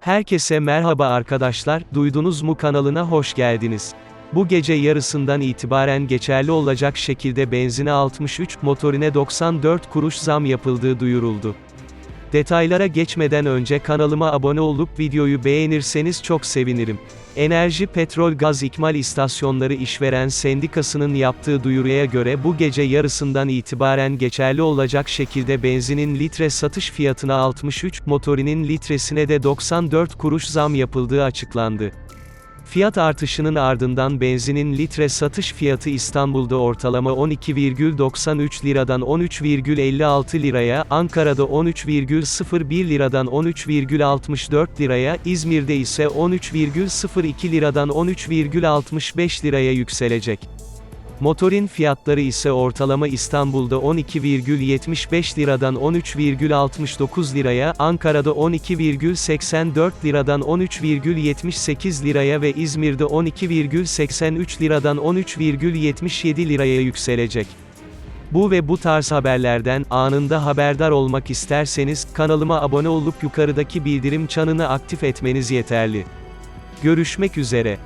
Herkese merhaba arkadaşlar, duydunuz mu kanalına hoş geldiniz. Bu gece yarısından itibaren geçerli olacak şekilde benzine 63, motorine 94 kuruş zam yapıldığı duyuruldu. Detaylara geçmeden önce kanalıma abone olup videoyu beğenirseniz çok sevinirim. Enerji Petrol Gaz İkmal İstasyonları İşveren Sendikası'nın yaptığı duyuruya göre bu gece yarısından itibaren geçerli olacak şekilde benzinin litre satış fiyatına 63, motorinin litresine de 94 kuruş zam yapıldığı açıklandı. Fiyat artışının ardından benzinin litre satış fiyatı İstanbul'da ortalama 12,93 liradan 13,56 liraya, Ankara'da 13,01 liradan 13,64 liraya, İzmir'de ise 13,02 liradan 13,65 liraya yükselecek. Motorin fiyatları ise ortalama İstanbul'da 12,75 liradan 13,69 liraya, Ankara'da 12,84 liradan 13,78 liraya ve İzmir'de 12,83 liradan 13,77 liraya yükselecek. Bu ve bu tarz haberlerden anında haberdar olmak isterseniz kanalıma abone olup yukarıdaki bildirim çanını aktif etmeniz yeterli. Görüşmek üzere.